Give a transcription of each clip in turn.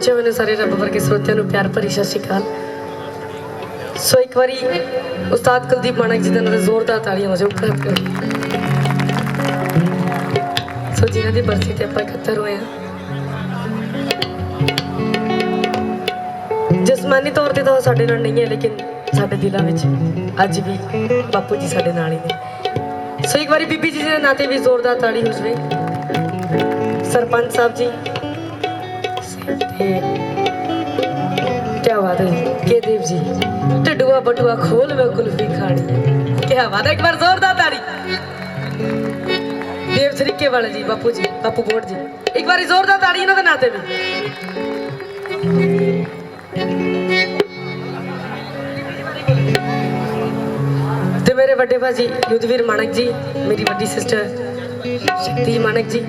ਪਹੁੰਚੇ ਹੋਏ ਨੇ ਸਾਰੇ ਰੱਬ ਵਰਗੇ ਸਰੋਤਿਆਂ ਨੂੰ ਪਿਆਰ ਭਰੀ ਸਤਿ ਸ਼੍ਰੀ ਅਕਾਲ। ਸੋ ਇੱਕ ਵਾਰੀ ਉਸਤਾਦ ਕੁਲਦੀਪ ਮਾਨਕ ਜੀ ਦੇ ਨਾਲ ਜ਼ੋਰਦਾਰ ਤਾੜੀਆਂ ਹੋ ਜਾਓ ਕਰੋ ਸੋ ਜਿਨ੍ਹਾਂ ਦੀ ਬਰਸੀ ਤੇ ਆਪਾਂ ਇਕੱਤਰ ਹੋਏ ਆ ਜਿਸਮਾਨੀ ਤੌਰ ਤੇ ਤਾਂ ਉਹ ਸਾਡੇ ਨਾਲ ਨਹੀਂ ਹੈ, ਲੇਕਿਨ ਸਾਡੇ ਦਿਲਾਂ ਵਿੱਚ ਅੱਜ ਵੀ ਬਾਪੂ ਜੀ ਸਾਡੇ ਨਾਲ ਹੀ ਨੇ। ਸੋ ਇੱਕ ਵਾਰੀ ਬੀਬੀ ਜੀ ਦੇ ਨਾਂ ਤੇ ਵੀ ਜ਼ੋਰਦਾਰ ਤਾੜੀ ਹੋ ਜਾਵੇ ਸਰਪੰਚ ਸਾਹਿਬ ਜੀ ਤੇ ਕੀ ਬਾਤ ਹੈ ਕੇ ਦੇਵ ਜੀ? ਟਡੂਆ ਬਟੂਆ ਖੋਲ ਵੇ ਕੁਲਫੀ ਖਾਣੀ ਕੀ ਬਾਤ ਹੈ, ਇੱਕ ਵਾਰ ਜ਼ੋਰਦਾਰ ਤਾੜੀ ਦੇਵ ਸਰੀਕੇ ਵਾਲੇ ਜੀ, ਬਾਪੂ ਜੀ, ਬਾਪੂ ਬੋੜ ਜੀ। ਇੱਕ ਵਾਰੀ ਜ਼ੋਰਦਾਰ ਤਾੜੀ ਇਹਨਾਂ ਦੇ ਨਾਤੇ ਤੇ ਮੇਰੇ ਵੱਡੇ ਭਾਜੀ, ਯੁੱਧਵੀਰ ਮਾਨਕ ਜੀ, ਮੇਰੀ ਵੱਡੀ ਸਿਸਟਰ ਸ਼ਕਤੀ ਮਾਨਕ ਜੀ।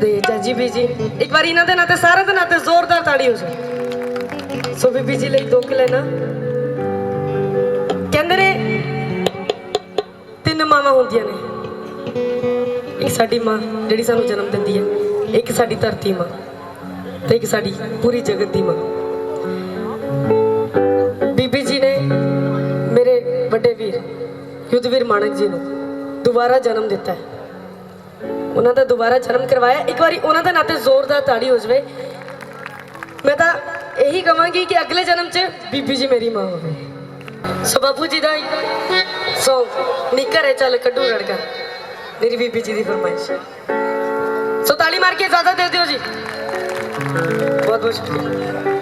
ਤੇ ਜਾਜੀ ਵੀ ਜੀ। ਇੱਕ ਵਾਰੀ ਇਹਨਾਂ ਦੇ ਨਾਤੇ ਸਾਰਿਆਂ ਦੇ ਨਾਤੇ ਜ਼ੋਰਦਾਰ ਤਾੜੀ ਹੋ ਜਾਵੇ ਸੋ ਬੀਬੀ ਜੀ ਲਈ ਦੋ ਕਿਲੇ ਨਾ ਕਹਿੰਦੇ ਨੇ, ਤਿੰਨ ਮਾਵਾਂ ਹੁੰਦੀਆਂ ਨੇ। ਇੱਕ ਸਾਡੀ ਮਾਂ ਜਿਹੜੀ ਸਾਨੂੰ ਜਨਮ ਦਿੰਦੀ ਹੈ, ਇੱਕ ਸਾਡੀ ਧਰਤੀ ਮਾਂ ਤੇ ਇੱਕ ਸਾਡੀ ਪੂਰੀ ਜਗਤ ਦੀ ਮਾਂ। ਬੀਬੀ ਜੀ ਨੇ ਮੇਰੇ ਵੱਡੇ ਵੀਰ, ਯੁੱਧਵੀਰ ਮਾਨਕ ਜੀ ਨੂੰ ਦੁਬਾਰਾ ਜਨਮ ਦਿੱਤਾ ਹੈ। ਉਹਨਾਂ ਦਾ ਦੁਬਾਰਾ ਜਨਮ ਕਰਵਾਇਆ। ਇੱਕ ਵਾਰੀ ਉਹਨਾਂ ਦੇ ਨਾਤੇ ਜ਼ੋਰਦਾਰ ਤਾੜੀ ਹੋ ਜਾਵੇ। ਮੈਂ ਤਾਂ ਇਹੀ ਕਹਾਂਗੀ ਕਿ ਅਗਲੇ ਜਨਮ 'ਚ ਬੀਬੀ ਜੀ ਮੇਰੀ ਮਾਂ ਹੋਵੇ। ਸੋ ਬਾਪੂ ਜੀ ਦਾ ਸੌਂਗ ਨੀ ਘਰੇ ਚੱਲ ਕੱਢੂ ਰੜਕਾ ਮੇਰੀ ਬੀਬੀ ਜੀ ਦੀ ਫਰਮਾਇਸ਼ ਸੋ ਤਾਲੀ ਮਾਰ ਕੇ ਇਜਾਜ਼ਤ ਦੇ ਦਿਓ ਜੀ। ਬਹੁਤ ਬਹੁਤ ਸ਼ੁਕਰੀਆ।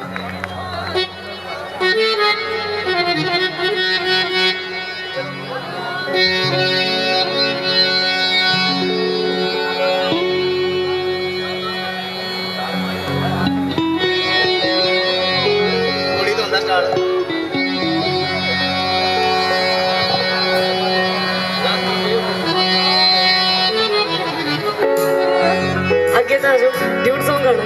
ਅੱਗੇ ਤਾਂ ਜੋ ਡਿਊਟ Song ਗਾਣਾ।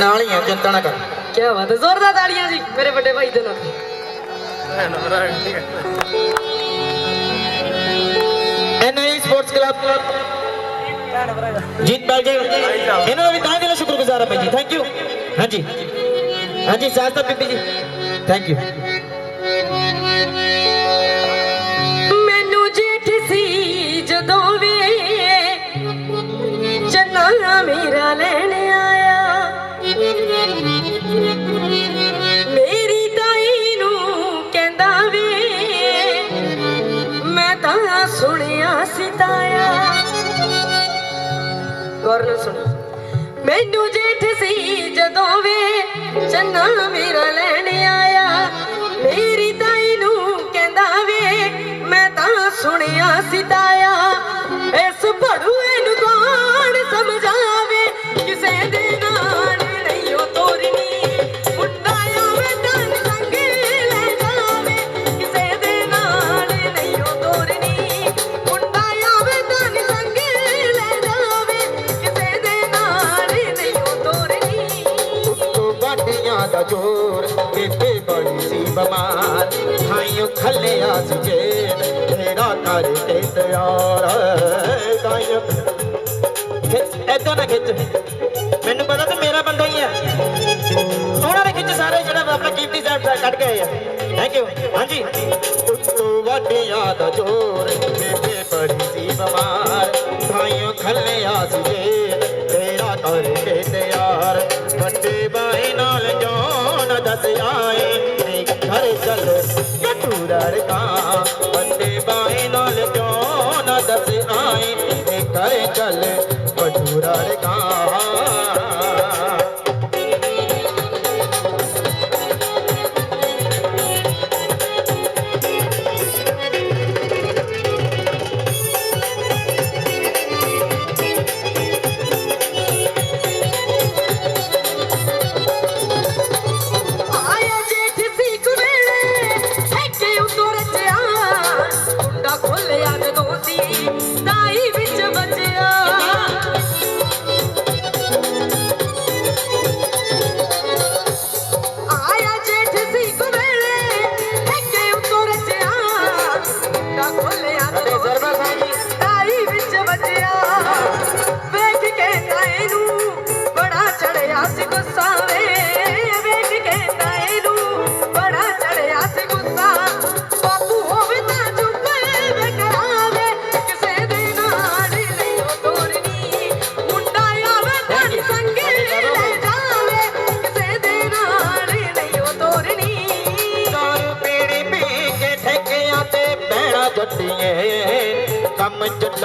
ਨਾਲ ਹੀ ਆ ਚਿੰਤਾ ਨਾ ਕਰ। ਕੀ ਬਾਤ ਹੈ ਜ਼ੋਰਦਾਰ ਤਾੜੀਆਂ ਜੀ ਮੇਰੇ ਵੱਡੇ ਭਾਈ ਦੇ ਨਾਲ। ਐਨਆਈ ਸਪੋਰਟਸ ਕਲੱਬ ਜੀਤ ਬਾਈ ਜੀ ਇਹਨਾਂ ਦਾ ਵੀ ਤਾਂ ਦਿਲੋਂ ਸ਼ੁਕਰਗੁਜ਼ਾਰ ਹਾਂ ਭਾਈ ਜੀ ਥੈਂਕ ਯੂ ਹਾਂਜੀ। ਹਾਂਜੀ ਸਾਸਤਾ ਬੀਬੀ ਜੀ ਥੈਂਕ ਯੂ ਮੇਰਾ ਲੈਣ ਆਇਆ। ਮੇਰੀ ਤਾਈ ਨੂੰ ਕਹਿੰਦਾ ਵੇ, ਮੈਂ ਤਾਂ ਸੁਣਿਆ ਸਿਤਾਇਆ। ਗੌਰ ਨਾਲ ਸੁਣੋ। ਮੈਨੂੰ ਜੇਠ ਸੀ ਜਦੋਂ ਵੇ, ਚੰਨਾ ਮੇਰਾ ਲੈਣ ਆਇਆ। ਗਾਇਬ ਐਦਾਂ ਨਾ ਖਿੱਚ। ਮੈਨੂੰ ਪਤਾ ਤੇ ਮੇਰਾ ਬੰਦਾ ਹੀ ਹੈ ਉਹਨਾਂ ਨੇ ਖਿੱਚ ਸਾਰੇ ਜਿਹੜਾ ਆਪਣਾ ਕੀਮਤੀ ਸਾਹਿਬ ਕੱਢ ਕੇ ਆ। ਥੈਂਕ ਯੂ ਹਾਂਜੀ। ਉੱਤੋਂ ਵਾਟੀਆਂ ਦਾ ਜੋਰ, ਬੇਬੇ ਬੜੀ ਸੀ ਬਿਮਾਰ। ਹਾਈਓ ਖੱਲਿਆ ਸੀ ਜੇਬ ਤੇਰਾ ਕਰਕੇ ਤਿਆਰ ਨੀ ਘਰ ਚੱਲ ਕਟੂਰਾ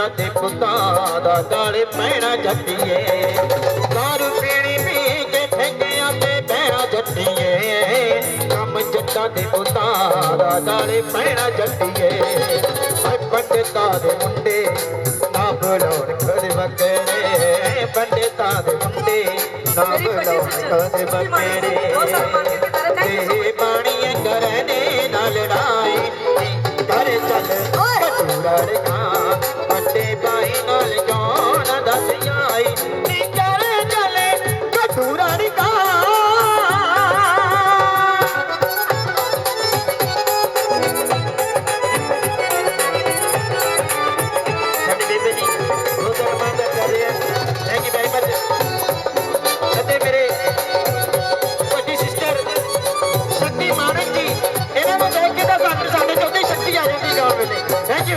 ਦੇ ਪੁੱਤਾਂ ਦਾ ਗਾਲੇ ਪੈਣਾ ਜੱਟੀਏ। ਦਾਰੂ ਪੀਣੀ ਪੀ ਕੇ ਠੇਕਿਆਂ ਤੇ ਬਹਿਣਾ ਜੱਟੀਏ। ਕੰਮ ਜੱਟਾਂ ਦੇ ਪੁੱਤਾਂ ਦਾ ਗਾਲੇ ਪੈਣਾ ਜੱਟੀਏ। ਓਏ ਪੰਡਤਾਂ ਦੇ ਮੁੰਡੇ ਨਾ ਬੁਲਾਉਣ ਖੜੇ ਬੱਕਰੇ ਪੰਡਤਾਂ ਦੇ ਮੁੰਡੇ ਨਾ ਬੁਲਾਉਣ ਖੜੇ ਯੂ ਇਹ ਬਾਣੀਏ ਕਰਨੇ ਨਾ ਲੜਾਈ। ਕਰ ਚੱਲ ਕਟੂਰਾ ਰਖਾ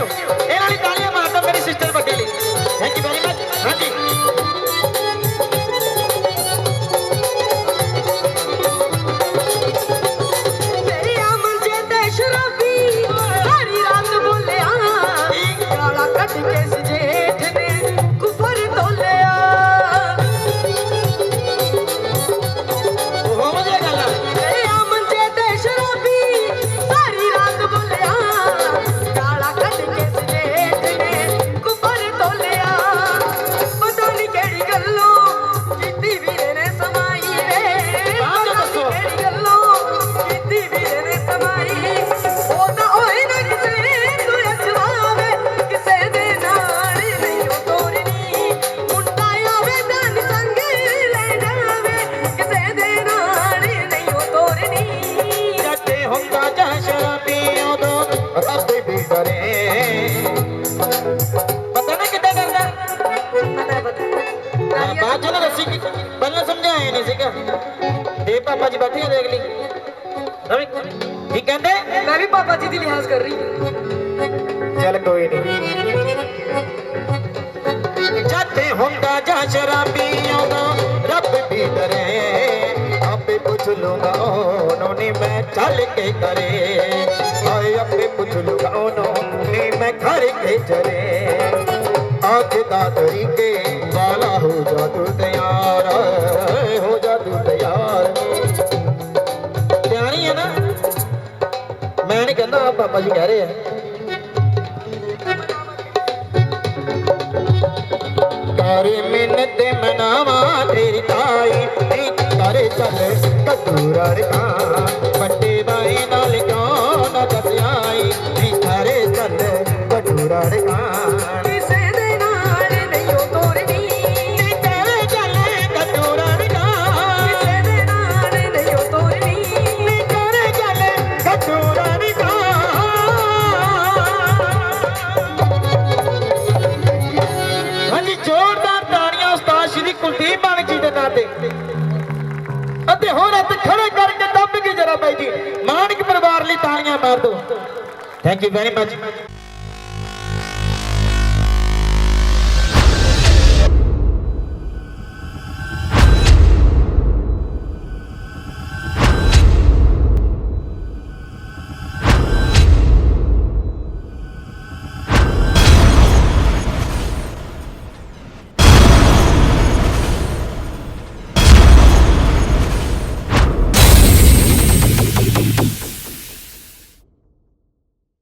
ਥੈਂਕ ਪਤਾ ਨਾ ਕਿੱਦਾਂ ਕਰਦਾ। ਪਤਾ ਪਤਾ ਹਾਂ, ਬਾਅਦ ਚ ਨਾ ਦੱਸੀ ਕਿ ਪਹਿਲਾਂ ਸਮਝਾਇਆ ਨਹੀਂ ਸੀਗਾ। ਦੇ ਪਾਪਾ ਜੀ ਬੈਠੇ ਆ ਦੇਖ ਲਈ। ਰਵੀ ਕੀ ਕਹਿੰਦੇ? ਮੈਂ ਵੀ ਪਾਪਾ ਜੀ ਦੀ ਲਿਹਾਜ਼ ਕਰ ਰਹੀ ਹਾਂ। ਚੱਲ ਕੋਈ ਨਹੀਂ। ਜੱਟੇ ਹੁੰਦਾ ਜਾਂ ਸ਼ਰਾਬੀ ਆਉਂਦਾ ਰੱਬ ਵੀ ਡਰੇ। ਆਪੇ ਪੁੱਛ ਲੂੰਗਾ ਉਹਨੂੰ ਨੀ ਮੈਂ ਚੱਲ ਕੇ ਕਰੇ। ਆਏ ਆਪੇ ਪੁੱਛ ਲੂੰਗਾ ਉਹਨੂੰ ਨੀ ਮੈਂ ਘਰ ਕੇ ਚਰੇ ਆਖ ਦਾ ਤਰੀਕੇ ਵਾਲਾ ਹੋ ਜਾ ਤੂੰ ਤਿਆਰ, ਹੋ ਜਾ ਤੂੰ ਤਿਆਰ। ਤਿਆਰੀ ਹੈ ਨਾ? ਮੈਂ ਨਹੀਂ ਕਹਿੰਦਾ ਆਹ ਪਾਪਾ ਜੀ ਕਹਿ ਰਹੇ ਆ। ਕਰੇ ਮਿੰਨਤ ਮਨਾਵਾ ਤੇਰੀ ਤਾਈ ਨੀ ਕਰੇ ਚੱਲ ਕਟੂਰਾ ਰਖਾ ਵੱਡੇ ਬਾਈ ਨਾਲ ਕਿਉਂ ਅਤੇ ਹੋਰ ਹੱਥ ਖੜੇ ਕਰਕੇ ਦੱਬ ਕੇ ਜਰਾ ਬਾਈ ਜੀ, ਮਾਨਕ ਪਰਿਵਾਰ ਲਈ ਤਾੜੀਆਂ ਮਾਰ ਦਿਓ। Thank you very much